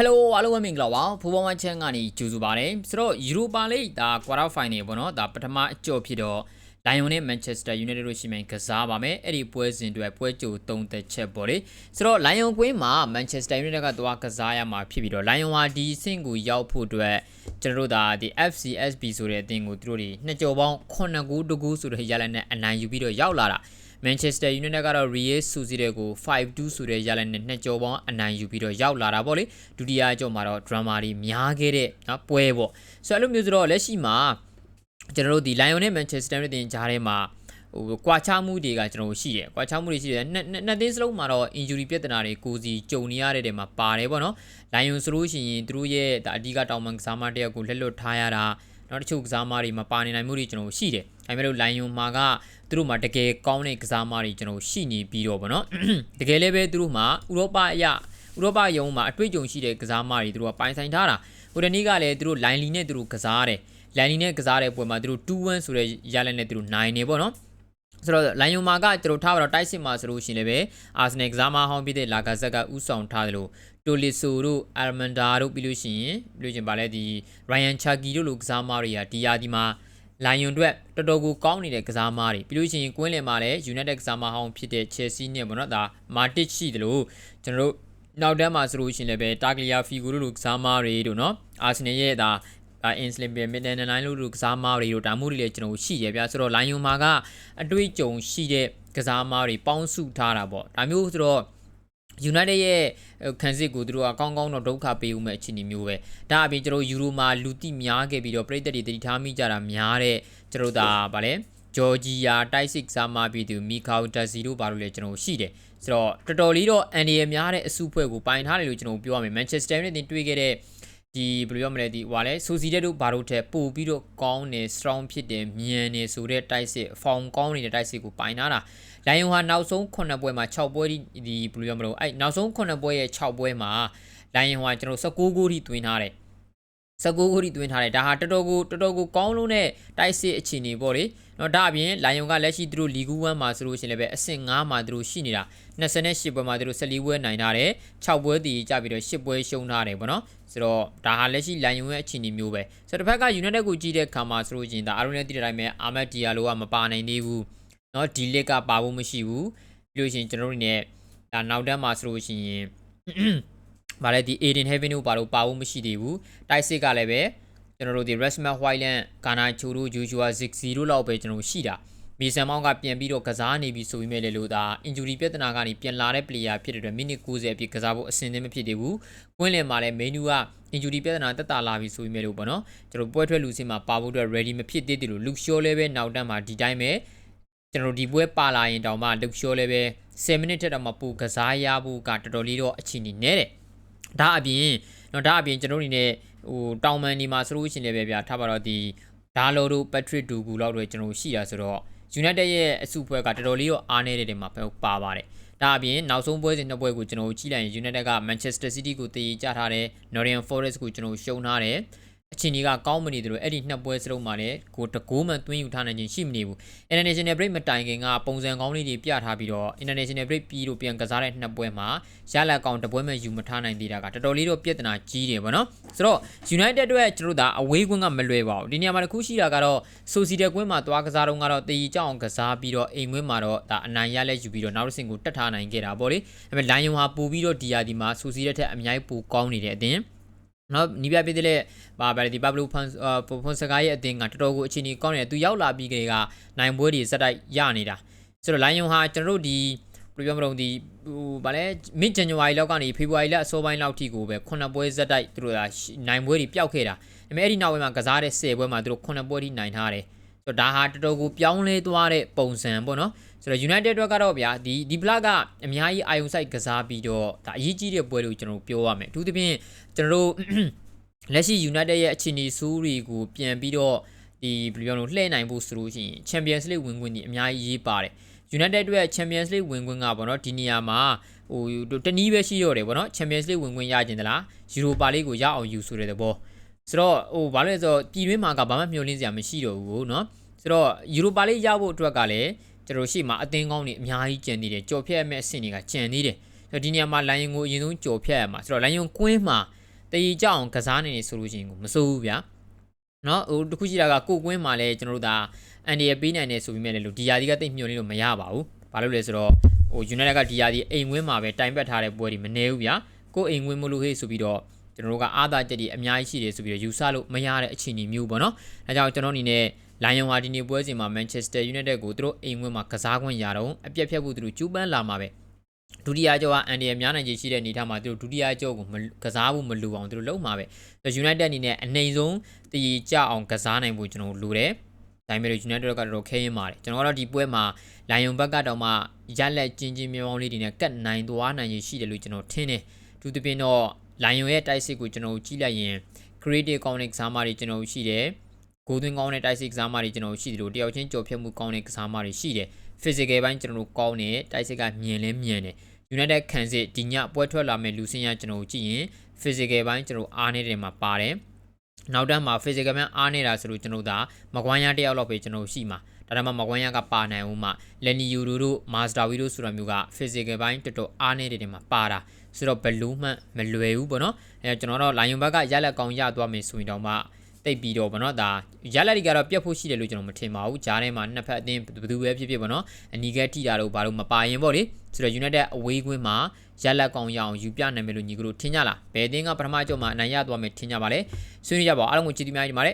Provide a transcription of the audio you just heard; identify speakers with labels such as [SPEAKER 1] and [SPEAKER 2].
[SPEAKER 1] Hello အားလုံးပဲမင်္ဂလာပါဖိုးပေါင်းဝချမ်းကနေကြိုဆိုပါတယ်ဆိုတော့ Europa League ဒါ quarter final ပေါ့နော်ဒါပထမအကြော့ဖြစ်တော့ Lion နဲ့ Manchester United တို့ရှိမှန်ကစားပါမယ်အဲ့ဒီပွဲစဉ်တွေပွဲကြို3သက်ချက်ပေါ့လေဆိုတော့ Lion ကွင်းမှာ Manchester United ကသွားကစားရမှာဖြစ်ပြီးတော့ Lion ဟာဒီအဆင့်ကိုရောက်ဖို့အတွက်ကျွန်တော်တို့ဒါဒီ FCSB ဆိုတဲ့အသင်းကိုသူတို့တွေနှစ်ကြော်ပေါင်း9ဂိုးတကူဆိုတဲ့ရလနဲ့အနိုင်ယူပြီးတော့ရောက်လာတာ Manchester United ကတော့ Real Sociedad ကို5-2ဆိုတဲ့ရလနဲ့နှစ်ကြော်ပေါင်းအနိုင်ယူပြီးတော့ရောက်လာတာပေါ့လေဒုတိယကြော်မှာတော့ drama တွေများခဲ့တဲ့နော်ပွဲပေါ့ဆိုတော့အဲ့လိုမျိုးဆိုတော့လက်ရှိမှာကျွန်တော်တို့ဒီ Lion နဲ့ Manchester United ကြားထဲမှာဟိုကွာခြားမှုတွေကကျွန်တော်တို့ရှိတယ်ကွာခြားမှုတွေရှိတယ်နှစ်နှစ်သင်းစလုံးမှာတော့ injury ပြဿနာတွေကိုစီကြုံနေရတဲ့တဲမှာပါတယ်ပေါ့နော် Lion ဆိုလို့ရှိရင်သူတို့ရဲ့ဒါအဓိကတောင်ပန်ကစားမတယောက်ကိုလက်လွတ်ထားရတာ နောက်တချို့ကစားမတွေမပါနေနိုင်မှုတွေကျွန်တော်ရှိတယ်ဒါပေမဲ့လို့ Lion မှာကသူတို့မှာတကယ်ကောင်းတဲ့ကစားမတွေကျွန်တော်ရှိနေပြီးတော့ဗောနော်တကယ်လည်းပဲသူတို့မှာဥရောပအရဥရောပယုံမှာအတွေ့အကြုံရှိတဲ့ကစားမတွေသူတို့ကပိုင်ဆိုင်ထားတာဟိုတနေ့ကလည်းသူတို့လိုင်းလီနဲ့သူတို့ကစားတယ်လိုင်းလီနဲ့ကစားတဲ့ပွဲမှာသူတို့2-1ဆိုတဲ့ရလနဲ့သူတို့နိုင်နေဗောနော် ဆိုတော့လိုင်ယုံမာကသူတို့ထားပါတော့တိုက်စစ်မှာဆိုလို့ရှိရင်လည်းပဲအာဆနယ်ကစားမဟောင်းပြတဲ့လာဂါဇက်ကဥဆောင်ထားတယ်လို့တိုလီဆိုတို့အာမန်ဒါတို့ပြီးလို့ရှိရင်ပြီးလို့ချင်းပါလဲဒီရိုင်ယန်ချာကီတို့လိုကစားမတွေကဒီယာဒီမှာလိုင်ယွန်အတွက်တော်တော်ကိုကောင်းနေတဲ့ကစားမတွေပြီးလို့ရှိရင်ကွင်းလယ်မှာလည်း United ကစားမဟောင်းဖြစ်တဲ့ Chelsea နဲ့ပေါ့နော်ဒါမာတစ်ရှိတယ်လို့ကျွန်တော်တို့နောက်တန်းမှာဆိုလို့ရှိရင်လည်းပဲတာဂလီယာဖီဂိုတို့လိုကစားမတွေတို့နော်အာဆနယ်ရဲ့ဒါ အင်စလင်ပင်မီဒန်နိုင်းလို့လူကစားမားတွေတို့ဒါမှမဟုတ်လည်းကျွန်တော်ရှိရဗျာဆိုတော့လိုင်ယွန်မာကအတွေ့အကြုံရှိတဲ့ကစားမားတွေပေါင်းစုထားတာပေါ့ဒါမျိုးဆိုတော့ United ရဲ့ခံစစ်ကိုသူတို့ကကောင်းကောင်းတော့ဒုက္ခပေးဦးမဲ့အခြေအနေမျိုးပဲဒါအပြင်ကျွန်တော်ယူရိုမှာလူတိများခဲ့ပြီးတော့ပြည်သက်တွေတတိထားမိကြတာများတဲ့ကျွန်တော်ဒါဗာလဲဂျော်ဂျီယာတိုက်စစ်စားမပြီးသူမီကာတာစီတို့ဘာလို့လဲကျွန်တော်ရှိတယ်ဆိုတော့တော်တော်လေးတော့အန်ဒီရများတဲ့အစုဖွဲ့ကိုပိုင်ထားတယ်လို့ကျွန်တော်ပြောရမယ်မန်ချက်စတာယူနိုက်တက်တွေ့ခဲ့တဲ့ ဒီဘယ်လိုပြောမလဲဒီဟွာလဲဆိုစီတဲ့တို့ဘာလို့တဲ့ပို့ပြီးတော့ကောင်းနေ strong ဖြစ်တယ်မြန်နေဆိုတဲ့တိုက်စစ် form ကောင်းနေတဲ့တိုက်စစ်ကိုပိုင်ထားတာလိုင်ယွန်ဟာနောက်ဆုံး9ပွဲမှာ6ပွဲဒီဘယ်လိုပြောမလို့အဲ့နောက်ဆုံး9ပွဲရဲ့6ပွဲမှာလိုင်ယွန်ဟာကျွန်တော်19ဂိုးထိသွင်းထားတယ် 19ဂိုးထိသွင်းထားတယ်ဒါဟာတော်တော်ကိုတော်တော်ကိုကောင်းလို့နဲ့တိုက်စစ်အခြေအနေပေါ့လေနော်ဒါအပြင်လိုင်ယွန်ကလက်ရှိသူတို့လီဂူး1မှာဆိုလို့ရှိရင်လည်းပဲအဆင့်5မှာသူတို့ရှိနေတာ28ပွဲမှာသူတို့14ပွဲနိုင်ထားတယ်6ပွဲတည်ကြပြီးတော့10ပွဲရှုံးထားတယ်ပေါ့နော်ဆိုတော့ဒါဟာလက်ရှိလိုင်ယွန်ရဲ့အခြေအနေမျိုးပဲဆိုတော့တစ်ဖက်က United ကိုကြည့်တဲ့အခါမှာဆိုလို့ရှိရင်ဒါအားလုံးနဲ့တည်တဲ့အတိုင်းပဲအာမက်ဒီယာလိုကမပါနိုင်သေးဘူးနော်ဒီလစ်ကပါဖို့မရှိဘူးပြီးလို့ရှိရင်ကျွန်တော်တို့နေဒါနောက်တန်းမှာဆိုလို့ရှိရင် ဗာလဲဒီ Aiden Heaven တို့ဘာလို့ပါဖို့မရှိသေးဘူးတိုက်စစ်ကလည်းပဲကျွန်တော်တို့ဒီ Resmat Whiteland ကာနာချိုတို့ Joshua Zigzi တို့လောက်ပဲကျွန်တော်ရှိတာမီဆန်မောင်းကပြန်ပြီးတော့ကစားနေပြီဆိုပြီးမဲ့လေလို့ဒါ injury ပြဿနာကနေပြန်လာတဲ့ player ဖြစ်တဲ့အတွက်မိနစ်90အပြည့်ကစားဖို့အဆင်သင့်မဖြစ်သေးဘူး။ကွင်းလင်မှာလည်း menu က injury ပြဿနာတက်တာလာပြီဆိုပြီးမဲ့လို့ပေါ့နော်။ကျွန်တော်ပွဲထွက်လူစင်းမှာပါဖို့အတွက် ready မဖြစ်သေးတယ်လို့ Luke Shaw လည်းပဲနောက်တန်းမှာဒီတိုင်းပဲကျွန်တော်ဒီပွဲပါလာရင်တောင်မှ Luke Shaw လည်းပဲ10မိနစ်ထက်တောင်မှပိုကစားရဖို့ကတော်တော်လေးတော့အခြေအနေနဲ့တဲ့။ ဒါအပြင်နော်ဒါအပြင်ကျွန်တော်တို့အနေနဲ့ဟိုတောင်မန်ဒီမှာဆိုလို့ရှိရင်လည်းပဲဗျာထားပါတော့ဒီဒါလိုတို့ Patrick Dugu လောက်တွေကျွန်တော်ရှိတာဆိုတော့ United ရဲ့အစုပွဲကတော်တော်လေးတော့အားနေတဲ့တယ်မှာပါပါတယ်။ဒါအပြင်နောက်ဆုံးပွဲစဉ်နှစ်ပွဲကိုကျွန်တော်ကြည့်လိုက်ရင် United က Manchester City ကိုတည်ကြထားတယ်။ Nottingham Forest ကိုကျွန်တော်ရှုံးထားတယ်။ အချိန်ကြီးကကောင်းမနေတယ်လို့အဲ့ဒီနှစ်ပွဲစလုံးမှာလည်းကိုတကိုးမှသွင်းယူထားနိုင်ခြင်းရှိမနေဘူး International Break မတိုင်ခင်ကပုံစံကောင်းလေးတွေပြထားပြီးတော့ International Break ပြီးလို့ပြန်ကစားတဲ့နှစ်ပွဲမှာရလက်ကောင်တပွဲမှယူမထားနိုင်သေးတာကတော်တော်လေးတော့ပြဿနာကြီးတယ်ဗောနော်ဆိုတော့ United အတွက်ကျွန်တော်တို့ဒါအဝေးကွင်းကမလွယ်ပါဘူးဒီနေရာမှာတစ်ခုရှိတာကတော့ Sociedad ကွင်းမှာသွားကစားတော့ကတော့တည်ကြအောင်ကစားပြီးတော့အိမ်ကွင်းမှာတော့ဒါအနိုင်ရလက်ယူပြီးတော့နောက်တစ်ဆင့်ကိုတက်ထားနိုင်ခဲ့တာဗောလေဒါပေမဲ့ Lion ဟာပို့ပြီးတော့ဒီယာဒီမှာ Sociedad ထက်အများကြီးပိုကောင်းနေတဲ့အတင်း နော်နီးပြပြတဲ့လက်ဘာဗါဒီပဘလိုဖွန်ဖွန်စကားရဲ့အသင်းကတော်တော်ကိုအခြေအနေကောင်းနေတယ်သူရောက်လာပြီးကြတဲ့ကနိုင်ပွဲတွေစက်တိုက်ရနေတာဆိုတော့လိုင်ယွန်ဟာကျွန်တော်တို့ဒီဘယ်လိုပြောမလို့ဒီဟိုဗာလဲ mid January လောက်ကနေ February လအစောပိုင်းလောက်ထိကိုပဲ9ပွဲစက်တိုက်သူတို့ကနိုင်ပွဲတွေပျောက်ခဲ့တာဒါပေမဲ့အဲ့ဒီနောက်ပိုင်းမှာကစားတဲ့10ပွဲမှာသူတို့9ပွဲထိနိုင်ထားတယ် ဆိုတော့ဒါဟာတော်တော်ကိုပြောင်းလဲသွားတဲ့ပုံစံပေါ့နော်ဆိုတော့ United အတွက်ကတော့ဗျာဒီဒီ block ကအများကြီးအာယုံဆိုင်ကစားပြီးတော့ဒါအရေးကြီးတဲ့ပွဲလို့ကျွန်တော်ပြောရမယ်အထူးသဖြင့်ကျွန်တော်တို့လက်ရှိ United ရဲ့အခြေအနေဆိုးတွေကိုပြန်ပြီးတော့ဒီဘယ်လိုပြောလို့လှည့်နိုင်ဖို့ဆိုလို့ရှိရင် Champions League ဝင်ခွင့်ဒီအများကြီးရေးပါတယ် United အတွက် Champions League ဝင်ခွင့်ကပေါ့နော်ဒီနေရာမှာဟိုတနည်းပဲရှိရတယ်ပေါ့နော် Champions League ဝင်ခွင့်ရကျင်သလား Europa League ကိုရအောင်ယူဆိုတဲ့သဘောဆိုတော့ဟိုဘာလို့လဲဆိုတော့ပြည်တွင်းမှာကဘာမှမျှော်လင့်စရာမရှိတော့ဘူးเนาะ ဆိုတော့ Europa League ရဖို့အတွက်ကလည်းကျွန်တော်ရှိမှာအသင်းကောင်းတွေအများကြီးကျန်နေတယ်ကြော်ဖြတ်ရမယ့်အဆင့်တွေကကျန်နေတယ်ဆိုတော့ဒီနေရာမှာလိုင်ယွန်ကိုအရင်ဆုံးကြော်ဖြတ်ရမှာဆိုတော့လိုင်ယွန်ကွင်းမှာတည်ကြအောင်ကစားနေနေဆိုလို့ရှိရင်ကိုမစိုးဘူးဗျာနော်ဟိုတခုရှိတာကကိုကွင်းမှာလည်းကျွန်တော်တို့ဒါအန်ဒီရပေးနိုင်တယ်ဆိုပြီးမြဲလေလို့ဒီယာဒီကတိတ်မျှော်နေလို့မရပါဘူးဘာလို့လဲဆိုတော့ဟို United ကဒီယာဒီအိမ်ဝင်းမှာပဲတိုင်ပတ်ထားတဲ့ပွဲတွေမနေဘူးဗျာကိုအိမ်ဝင်းမလို့ဟေးဆိုပြီးတော့ကျွန်တော်တို့ကအားသာချက်တွေအများကြီးရှိတယ်ဆိုပြီးတော့ယူဆလို့မရတဲ့အခြေအနေမျိုးပေါ့နော်အဲကြောင့်ကျွန်တော်အနေနဲ့ လိုင်ယွန်ဟာဒီနေ့ပွဲစဉ်မှာ Manchester United ကိုသူတို့အိမ်ဝင်းမှာကစားခွင့်ရတော့အပြက်ဖြတ်ဖို့သူတို့ကြိုးပမ်းလာမှာပဲဒုတိယကြောကအန်ဒီရများနိုင်ခြေရှိတဲ့အနေအထားမှာသူတို့ဒုတိယကြောကိုမကစားဖို့မလိုအောင်သူတို့လုပ်မှာပဲဆိုတော့ United အနေနဲ့အနေဆုံးတည်ကြအောင်ကစားနိုင်ဖို့ကျွန်တော်လိုတယ်ဒါပေမဲ့ United ကတော့တော်တော်ခဲရင်ပါတယ်ကျွန်တော်ကတော့ဒီပွဲမှာ Lion ဘက်ကတော့မှရလက်ချင်းချင်းမြောင်းလေးတွေနဲ့ကတ်နိုင်သွားနိုင်ရရှိတယ်လို့ကျွန်တော်ထင်တယ်သူတပြင်းတော့ Lion ရဲ့တိုက်စစ်ကိုကျွန်တော်ကြည့်လိုက်ရင် creative connect ကစားမတွေကျွန်တော်ရှိတယ် ဂိုးသွင်းကောင်းတဲ့တိုက်စစ်ကစားမတွေကျွန်တော်ရှိတယ်လို့တယောက်ချင်းကြော်ဖြတ်မှုကောင်းတဲ့ကစားမတွေရှိတယ် physical ဘိုင်းကျွန်တော်တို့ကောင်းတယ်တိုက်စစ်ကမြင်လဲမြင်တယ် United ခံစစ်ဒီညပွဲထွက်လာမဲ့လူစင်းရကျွန်တော်တို့ကြည့်ရင် physical ဘိုင်းကျွန်တော်အားနေတဲ့မှာပါတယ်နောက်တန်းမှာ physical ဘိုင်းအားနေတာဆိုလို့ကျွန်တော်ဒါမကွမ်းရတယောက်လောက်ပဲကျွန်တော်ရှိမှာဒါတမမကွမ်းရကပါနိုင်ဦးမှာလက်နီယူတို့ master wheel တို့ဆိုတာမျိုးက physical ဘိုင်းတော်တော်အားနေတဲ့တင်မှာပါတာဆိုတော့ဘလူးမှမလွယ်ဘူးပေါ့နော်အဲကျွန်တော်တော့ lion ဘက်ကရက်လက်ကောင်ရသွားမယ်ဆိုရင်တော့မှ တိတ်ပြီးတော့ဗောနော်ဒါရက်လက်တွေကတော့ပြတ်ဖို့ရှိတယ်လို့ကျွန်တော်မထင်ပါဘူးဂျားထဲမှာနှစ်ဖက်အသင်းဘယ်သူပဲဖြစ်ဖြစ်ဗောနော်အနီကဲထိတာတော့ဘာလို့မပါရင်ဗောလေဆိုတော့ United အဝေးကွင်းမှာရက်လက်ကောင်ရအောင်ယူပြနိုင်မယ်လို့ညီကတို့ထင်ကြလားဘယ်အသင်းကပထမကြောမှာအနိုင်ရသွားမယ်ထင်ကြပါလဲဆွေးနွေးကြပါဦးအားလုံးကိုကြည့်ပြီးများကြပါလေ